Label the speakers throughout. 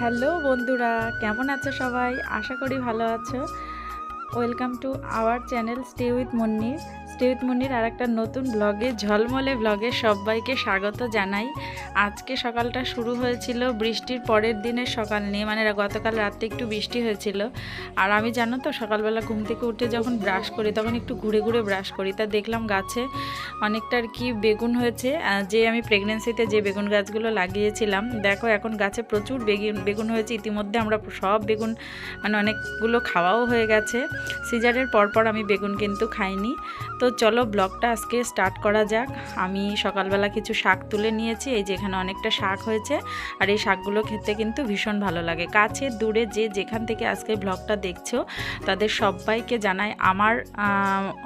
Speaker 1: Hello বন্ধুরা, কেমন আছো সবাই? আশা করি ভালো আছো। Welcome to our channel stay with মুন্নির stay with আর একটা নতুন ব্লগে, ঝলমলে ব্লগে সবাইকে স্বাগত জানাই। আজকে সকালটা শুরু হয়েছিল বৃষ্টির পরের দিনের সকাল নিয়ে মানে গতকাল রাতে একটু বৃষ্টি হয়েছিল। আর আমি জানো তো, সকালবেলা ঘুম থেকে উঠে যখন ব্রাশ করি, তখন একটু ঘুরে ঘুরে ব্রাশ করি। তা দেখলাম গাছে অনেকটা আর কি বেগুন হয়েছে। যে আমি প্রেগনেন্সিতে যে বেগুন গাছগুলো লাগিয়েছিলাম, দেখো এখন গাছে প্রচুর বেগুন বেগুন হয়েছে। ইতিমধ্যে আমরা সব বেগুন মানে অনেকগুলো খাওয়াও হয়ে গেছে। সিজারের পরপর আমি বেগুন কিন্তু খাইনি। তো চলো ব্লগটা আজকে স্টার্ট করা যাক। আমি সকালবেলা কিছু শাক তুলে নিয়েছি, এই যে এখানে অনেকটা শাক হয়েছে, আর এই শাকগুলো খেতে কিন্তু ভীষণ ভালো লাগে। কাছে, দূরে যে যেখান থেকে আজকে ব্লগটা দেখছ, তাদের সবাইকে জানাই আমার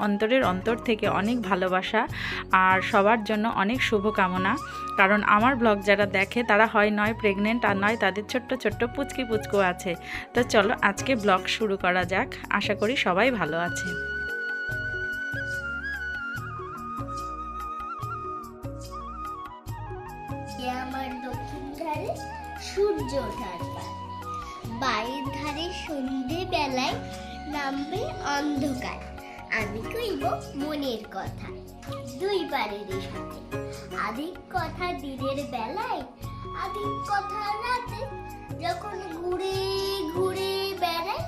Speaker 1: অন্তরের অন্তর থেকে অনেক ভালোবাসা, আর সবার জন্য অনেক শুভকামনা। কারণ আমার ব্লগ যারা দেখে, তারা হয় নয় প্রেগনেন্ট আর নয় তাদের ছোট্ট ছোট্ট পুচকি পুচকু আছে। তো চলো আজকে ব্লগ শুরু করা যাক, আশা করি সবাই ভালো আছে।
Speaker 2: সূর্য বাড়ির ধারে সন্ধে বেলায় নামবে অন্ধকার। আমি কইব মনের কথা, দুই বাড়ির সাথে। আধিক কথা দিনের বেলায়, আধিক কথা রাতে। যখন ঘুরে ঘুরে বেড়ায়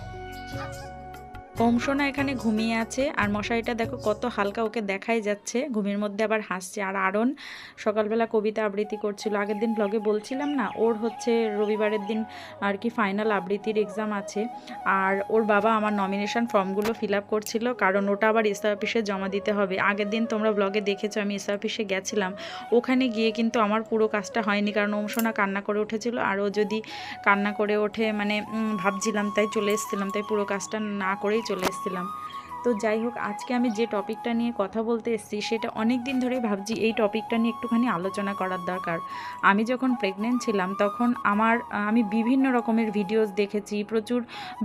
Speaker 1: সোনা এখানে ঘুমিয়ে আছে। আর মশারিটা দেখো কত হালকা ওকে দেখাই যাচ্ছে। ঘুমের মধ্যে আবার হাসছে। আর আরন সকালবেলা কবিতা আবৃত্তি করছিল। আগের দিন ব্লগে বলছিলাম না, ওর হচ্ছে রবিবারের দিন আর কি ফাইনাল আবৃত্তির এক্সাম আছে। আর ওর বাবা আমার নমিনেশন ফর্মগুলো ফিল আপ করছিল, কারণ ওটা আবার এসআ অফিসে জমা দিতে হবে। আগের দিন তোমরা ব্লগে দেখেছ, আমি এসআ অফিসে গেছিলাম। ওখানে গিয়ে কিন্তু আমার পুরো কাজটা হয়নি, কারণ সোনা কান্না করে উঠেছিল। আর ও যদি কান্না করে ওঠে মানে ভাবছিলাম, তাই চলে এসেছিলাম। তাই পুরো কাজটা না করেই চলে এসেছিলাম। তো যাই হোক, আজকে আমি যে টপিকটা নিয়ে কথা বলতে এসেছি, সেটা অনেক দিন ধরেই ভাবছি এই টপিকটা নিয়ে একটুখানি আলোচনা করার দরকার। আমি যখন প্রেগনেন্ট ছিলাম, তখন আমার, আমি বিভিন্ন রকমের ভিডিওস দেখেছি, প্রচুর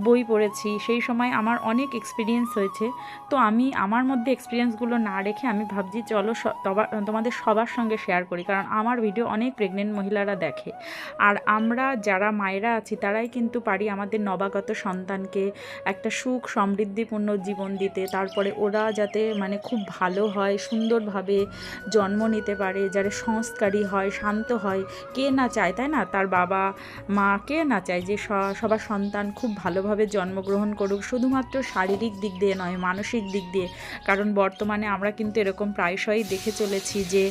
Speaker 1: বই পড়েছি, সেই সময় আমার অনেক এক্সপিরিয়েন্স হয়েছে। তো আমি, আমার মধ্যে এক্সপিরিয়েন্সগুলো না রেখে আমি ভাবছি, চলো তোমাদের সবার সঙ্গে শেয়ার করি, কারণ আমার ভিডিও অনেক প্রেগনেন্ট মহিলারা দেখে। আর আমরা যারা মায়েরা আছি, তারাই কিন্তু পারি আমাদের নবাগত সন্তানকে একটা সুখ, সমৃদ্ধিপূর্ণ জীবন দিতে, তারপরে ওরা যাতে মানে খুব ভালো হয়, সুন্দরভাবে জন্ম নিতে পারে, যারা সংস্কারী হয়, শান্ত হয়, কে না চায়, তাই না? তার বাবা, মা কে না চায় যে সবার সন্তান খুব ভালোভাবে জন্মগ্রহণ করুক, শুধুমাত্র শারীরিক দিক দিয়ে নয়, মানসিক দিক দিয়ে। কারণ বর্তমানে আমরা কিন্তু এরকম প্রায়শই দেখে চলেছি যে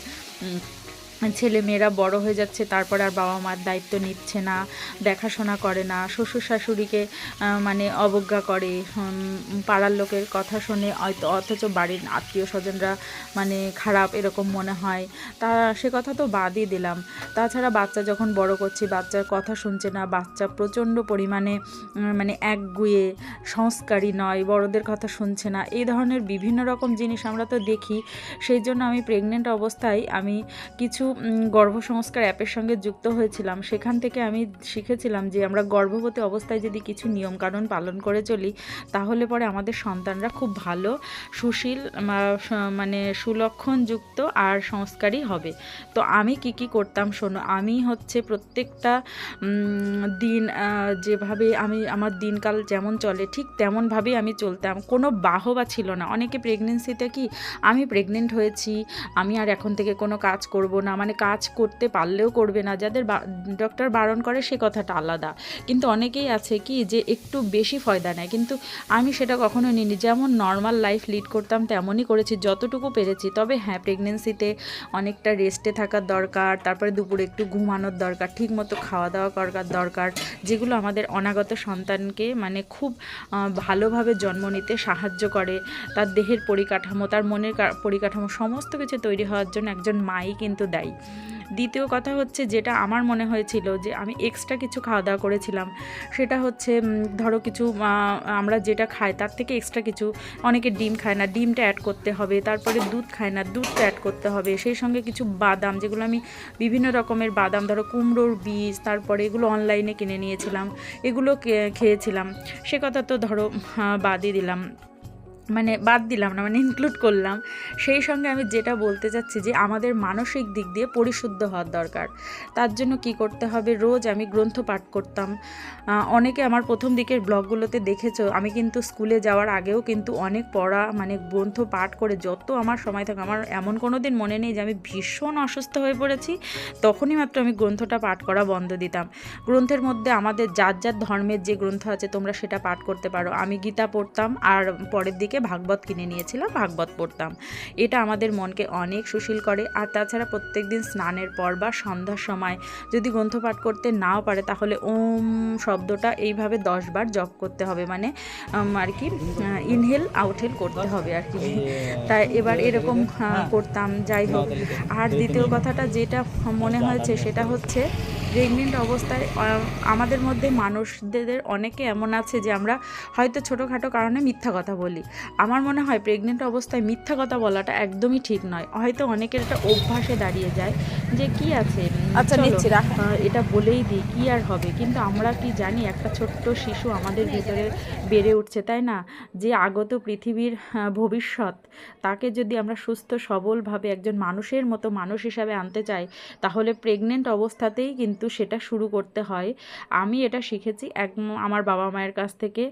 Speaker 1: ছেলে মেয়েরা বড় হয়ে যাচ্ছে, তারপর আর বাবা মার দায়িত্ব নিচ্ছে না, দেখাশোনা করে না, শ্বশুর শাশুড়িকে মানে অবজ্ঞা করে পাড়ার লোকের কথা শুনে অথচ বাড়ির আত্মীয় স্বজনরা মানে খারাপ এরকম মনে হয়। তা সে কথা তো বাদই দিলাম। তাছাড়া বাচ্চা যখন বড় করছি, বাচ্চার কথা শুনছে না, বাচ্চা প্রচণ্ড পরিমাণে মানে একগুয়ে সংস্কারী নয়, বড়দের কথা শুনছে না, এই ধরনের বিভিন্ন রকম জিনিস আমরা তো দেখি। সেই জন্য আমি প্রেগনেন্ট অবস্থায় আমি কিছু গর্ভসংস্কার অ্যাপের সঙ্গে যুক্ত হয়েছিলাম। সেখান থেকে আমি শিখেছিলাম যে আমরা গর্ভবতী অবস্থায় যদি কিছু নিয়মকানুন পালন করে চলি, তাহলে পরে আমাদের সন্তানরা খুব ভালো, সুশীল মানে সুলক্ষণযুক্ত আর সংস্কারী হবে। তো আমি কি কি করতাম শোনো, আমি হচ্ছে প্রত্যেকটা দিন যেভাবে আমি আমার দিনকাল যেমন চলে, ঠিক তেমনভাবেই আমি চলতাম। কোনো বাহবা ছিল না। অনেকে প্রেগনেন্সিতে কি, আমি প্রেগনেন্ট হয়েছি, আমি আর এখন থেকে কোনো কাজ করব না মানে কাজ করতে পারলেও করবে না। যাদের ডক্টর বারণ করে সে কথাটা আলাদা। কিন্তু অনেকেই আছে কি যে একটু বেশি ফয়দা নেয়। কিন্তু আমি সেটা কখনো নিইনি। যেমন নর্মাল লাইফ লিড করতাম, তেমনই করেছি। যতটুকু পেরেছি। তবে হ্যাঁ প্রেগনেন্সিতে অনেকটা রেস্টে থাকার দরকার। তারপরে দুপুরে একটু ঘুমানোর দরকার। ঠিক মতো খাওয়া দাওয়া করার দরকার। যেগুলো আমাদের অনাগত সন্তানকে মানে খুব ভালোভাবে জন্ম নিতে সাহায্য করে। তার দেহের পরিকাঠামো, তার মনের পরিকাঠামো, সমস্ত কিছু তৈরি হওয়ার জন্য একজন মাই কিন্তু দায়ী। দ্বিতীয় কথা হচ্ছে যেটা আমার মনে হয়েছিল যে আমি এক্সট্রা কিছু খাওয়া দাওয়া করেছিলাম। সেটা হচ্ছে ধরো কিছু আমরা যেটা খাই তার থেকে এক্সট্রা কিছু, অনেকে ডিম খায় না, ডিমটা অ্যাড করতে হবে, তারপরে দুধ খায় না, দুধটা অ্যাড করতে হবে, সেই সঙ্গে কিছু বাদাম, যেগুলো আমি বিভিন্ন রকমের বাদাম, ধরো কুমড়োর বীজ, তারপরে এগুলো অনলাইনে কিনে নিয়েছিলাম, এগুলো খেয়েছিলাম। সে কথা তো ধরো বাদই দিলাম। মানে বাদ দিলাম না মানে ইনক্লুড করলাম। সেই সঙ্গে আমি যেটা বলতে চাচ্ছি যে, আমাদের মানসিক দিক দিয়ে পরিশুদ্ধ হওয়ার দরকার। তার জন্য কি করতে হবে? রোজ আমি গ্রন্থ পাঠ করতাম। অনেকে আমার প্রথম দিকের ব্লগগুলোতে দেখেছ, আমি কিন্তু স্কুলে যাওয়ার আগেও কিন্তু অনেক পড়া মানে গ্রন্থ পাঠ করে যত আমার সময় থাকে, আমার এমন কোনো দিন মনে নেই যে, আমি ভীষণ অসুস্থ হয়ে পড়েছি, তখনই মাত্র আমি গ্রন্থটা পাঠ করা বন্ধ দিতাম। গ্রন্থের মধ্যে আমাদের যার যার ধর্মের যে গ্রন্থ আছে, তোমরা সেটা পাঠ করতে পারো। আমি গীতা পড়তাম, আর পরের দিকে ভাগবত কিনে নিয়েছিলাম, ভাগবত পড়তাম। এটা আমাদের মনকে অনেক সুশীল করে। আর তাছাড়া প্রত্যেক দিন স্নানের পর বা সন্ধ্যার সময় যদি গ্রন্থ পাঠ করতে নাও পারে, তাহলে ওম শব্দটা এইভাবে দশ বার জপ করতে হবে। মানে আর কি ইনহেল আউটহেল করতে হবে আর কি। তাই এবার এরকম করতাম। যাই হোক। আর দ্বিতীয় কথাটা যেটা মনে হয়েছে, সেটা হচ্ছে প্রেগনেন্ট অবস্থায় আমাদের মধ্যে মানুষদের অনেকে এমন আছে যে আমরা হয়তো ছোটোখাটো কারণে মিথ্যা কথা বলি। আমার মনে হয় প্রেগনেন্ট অবস্থায় মিথ্যা কথা বলাটা একদমই ঠিক নয়। হয়তো অনেকের একটা অভ্যাসে দাঁড়িয়ে যায় যে কি আছে?
Speaker 3: আচ্ছা নিচ্ছি
Speaker 1: এটা বলেই দিই কি আর হবে? কিন্তু আমরা কি জানি একটা ছোট্ট শিশু আমাদের ভিতরে বেড়ে উঠছে তাই না? যে আগত পৃথিবীর ভবিষ্যৎ তাকে যদি আমরা সুস্থ সবলভাবে একজন মানুষের মতো মানুষ হিসাবে আনতে চাই তাহলে প্রেগনেন্ট অবস্থাতেই কিন্তু সেটা শুরু করতে হয়। আমি এটা শিখেছি এক আমার বাবা মায়ের কাছ থেকে।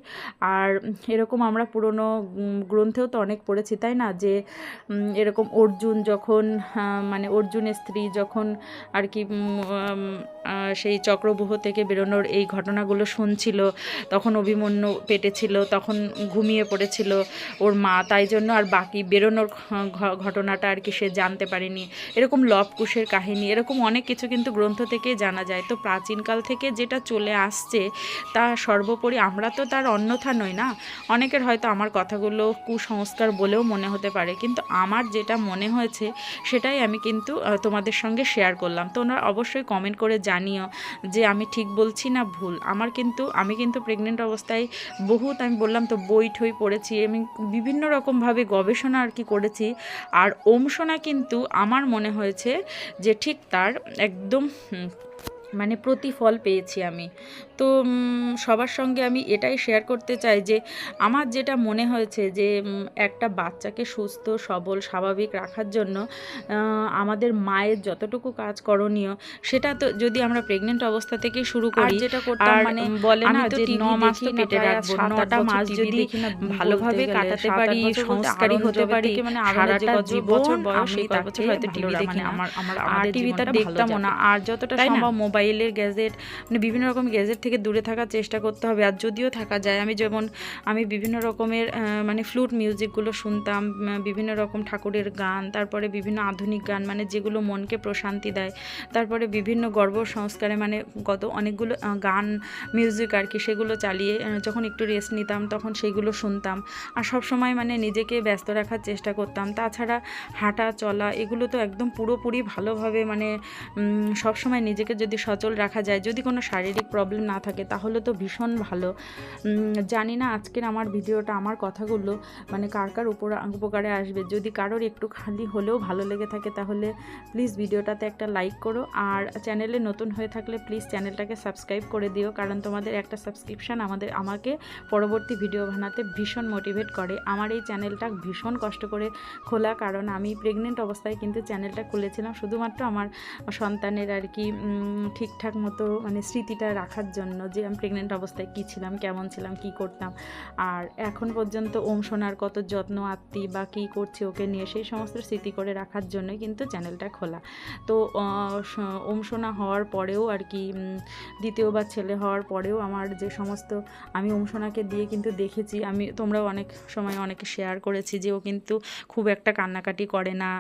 Speaker 1: আর এরকম আমরা পুরনো গ্রন্থেও তো অনেক পড়েছি, তাই না? যে এরকম অর্জুন যখন মানে অর্জুনের স্ত্রী যখন আর কি সেই চক্রবুহ থেকে বেরোনোর এই ঘটনাগুলো শুনছিল, তখন অভিমন্যু পেটে ছিল তখন ঘুমিয়ে পড়েছিল ওর মা, তাই জন্য আর বাকি বেরোনোর ঘটনাটা আর কি সে জানতে পারেনি। এরকম লবকুশের কাহিনী, এরকম অনেক কিছু কিন্তু গ্রন্থ থেকে জানা যায়। তো প্রাচীনকাল থেকে যেটা চলে আসছে, তা সর্বোপরি আমরা তো তার অন্যথা নই, না? অনেকের হয়তো আমার কথাগুলো কুসংস্কার বলেও মনে হতে পারে। কিন্তু আমার যেটা মনে হয়েছে, সেটাই আমি কিন্তু তোমাদের সঙ্গে শেয়ার করলাম। তোমরা অবশ্যই কমেন্ট করে জানিও যে আমি ঠিক বলছি না ভুল। আমার কিন্তু, আমি কিন্তু প্রেগনেন্ট অবস্থায় বহুত, আমি বললাম তো বই ঠই পড়েছি, আমি বিভিন্ন রকমভাবে গবেষণা আর কি করেছি। আর ওমসোনা কিন্তু আমার মনে হয়েছে যে ঠিক তার একদম মানে প্রতিফল পেয়েছি আমি। তো সবার সঙ্গে আমি এটাই শেয়ার করতে চাই যে আমার যেটা মনে হয়েছে যে একটা বাচ্চাকে সুস্থ সবল স্বাভাবিক রাখার জন্য আমাদের মায়ের যতটুকু কাজ করণীয় সেটা তো যদি আমরা প্রেগনেন্ট অবস্থা থেকে শুরু করি
Speaker 3: যেটা করতাম মানে
Speaker 1: বলে না যে ন মাস তো পেটে রাখব নটা মাস যদি ভালোভাবে কাটাতে পারি সংস্কারী হতে পারি মানে
Speaker 3: সারাটা জীবন
Speaker 1: বছর বয়স
Speaker 3: আমি
Speaker 1: সেই
Speaker 3: তার
Speaker 1: তার
Speaker 3: বছর হয়তো টিভি দেখি।
Speaker 1: আমার আমার
Speaker 3: আর টিভিটা দেখতামও না আর যতটা সম্ভব
Speaker 1: মোবাইলের গ্যাজেট মানে বিভিন্ন রকম গ্যাজেট থেকে দূরে থাকার চেষ্টা করতে হবে। আর যদিও থাকা যায়, আমি যেমন, আমি বিভিন্ন রকমের মানে ফ্লুট মিউজিকগুলো শুনতাম বিভিন্ন রকম ঠাকুরের গান, তারপরে বিভিন্ন আধুনিক গান মানে যেগুলো মনকে প্রশান্তি দেয়। তারপরে বিভিন্ন গর্ব সংস্কারে মানে গত অনেকগুলো গান মিউজিক আর কি, সেগুলো চালিয়ে যখন একটু রেস্ট নিতাম, তখন সেইগুলো শুনতাম। আর সব সময় মানে নিজেকে ব্যস্ত রাখার চেষ্টা করতাম। তাছাড়া হাঁটা, চলা, এগুলো তো একদম পুরোপুরি ভালোভাবে মানে সব সময় নিজেকে যদি সচল রাখা যায়, যদি কোনো শারীরিক প্রবলেম না থাকে, তাহলে তো ভীষণ ভালো। জানি না আজকের আমার ভিডিওটা, আমার কথাগুলো মানে কার কার উপর উপকারে আসবে। যদি কারোর একটু খালি হলেও ভালো লেগে থাকে, তাহলে প্লিজ ভিডিওটাতে একটা লাইক করো। আর চ্যানেলে নতুন হয়ে থাকলে প্লিজ চ্যানেলটাকে সাবস্ক্রাইব করে দিও, কারণ তোমাদের একটা সাবস্ক্রিপশান আমাদের, আমাকে পরবর্তী ভিডিও বানাতে ভীষণ মোটিভেট করে। আমার এই চ্যানেলটা ভীষণ কষ্ট করে খোলা, কারণ আমি প্রেগনেন্ট অবস্থায় কিন্তু চ্যানেলটা খুলেছিলাম। শুধুমাত্র আমার সন্তানের আর কি ঠিকঠাক মতো মানে স্মৃতিটা রাখার জন্য। যে আমি প্রেগনেন্ট অবস্থায় কী ছিলাম, কেমন ছিলাম, কি করতাম। আর এখন পর্যন্ত ওম সোনার কত যত্ন, আত্মি বা কী করছে ওকে নিয়ে সেই সমস্ত স্মৃতি করে রাখার জন্যই কিন্তু চ্যানেলটা খোলা। তো ওম সোনা হওয়ার পরেও আর কি দ্বিতীয়বার ছেলে হওয়ার পরেও আমার যে সমস্ত আমি ওম সোনাকে দিয়ে কিন্তু দেখেছি, আমি, তোমরাও অনেক সময় অনেকে শেয়ার করেছি যে ও কিন্তু খুব একটা কান্নাকাটি করে না।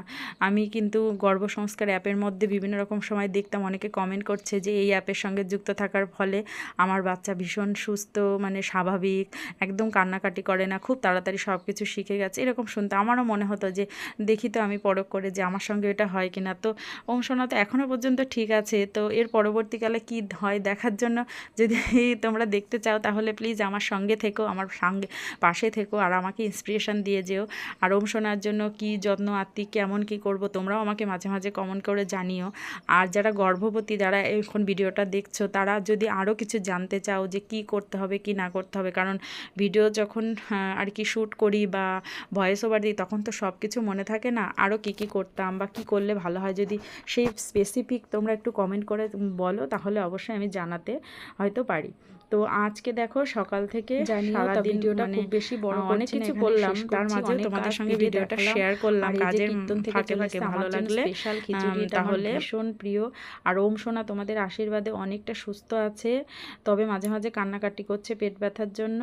Speaker 1: আমি কিন্তু গর্ব সংস্কার অ্যাপের মধ্যে বিভিন্ন রকম সময় দেখতাম, অনেকে কমেন্ট করছে যে এই অ্যাপের সঙ্গে যুক্ত থাকার ফলে আমার বাচ্চা ভীষণ সুস্থ মানে স্বাভাবিক, একদম কান্নাকাটি করে না, খুব তাড়াতাড়ি সব কিছু শিখে গেছে, এরকম শুনতে। আমারও মনে হতো যে, দেখি তো আমি পরখ করে যে আমার সঙ্গে এটা হয় কি না তো সোনা তো এখনও পর্যন্ত ঠিক আছে, তো এর পরবর্তীকালে কি হয় দেখার জন্য যদি তোমরা দেখতে চাও, তাহলে প্লিজ আমার সঙ্গে থেকো, আমার সঙ্গে পাশে থেকো আর আমাকে ইন্সপিরেশন দিয়ে যেও। আর ওম সোনার জন্য কি যত্ন, আত্মি, কেমন কি করব, তোমরাও আমাকে মাঝে মাঝে কমেন্ট করে জানিও। আর যারা গর্ভবতী, যারা এখন ভিডিওটা দেখছ, তারা যদি আরও কিছু জানতে চাও যে কি করতে হবে কি না করতে হবে? কারণ ভিডিও যখন আর কি শ্যুট করি বা ভয়েস ওভার দিই তখন তো সব কিছু মনে থাকে না আরও কি কি করতাম বা কি করলে ভালো হয়। যদি সেই স্পেসিফিক তোমরা একটু কমেন্ট করে বলো তাহলে অবশ্যই আমি জানাতে হয়তো পারি। তো আজকে দেখো সকাল থেকে
Speaker 3: ভিডিওটা
Speaker 1: মানে
Speaker 3: খুব বেশি বড় অনেক
Speaker 1: কিছু করলাম। তার মাঝে তোমাদের সঙ্গে ভিডিওটা শেয়ার করলাম কাজের
Speaker 3: কীর্তন থেকে
Speaker 1: ফাঁকে ফাঁকে ভালো লাগলে
Speaker 3: স্পেশাল খিচুড়ি
Speaker 1: তাহলে ভীষণ প্রিয়। আর ওম সোনা তোমাদের আশীর্বাদে অনেকটা সুস্থ আছে। তবে মাঝে মাঝে কান্নাকাটি করছে পেট ব্যথার জন্য।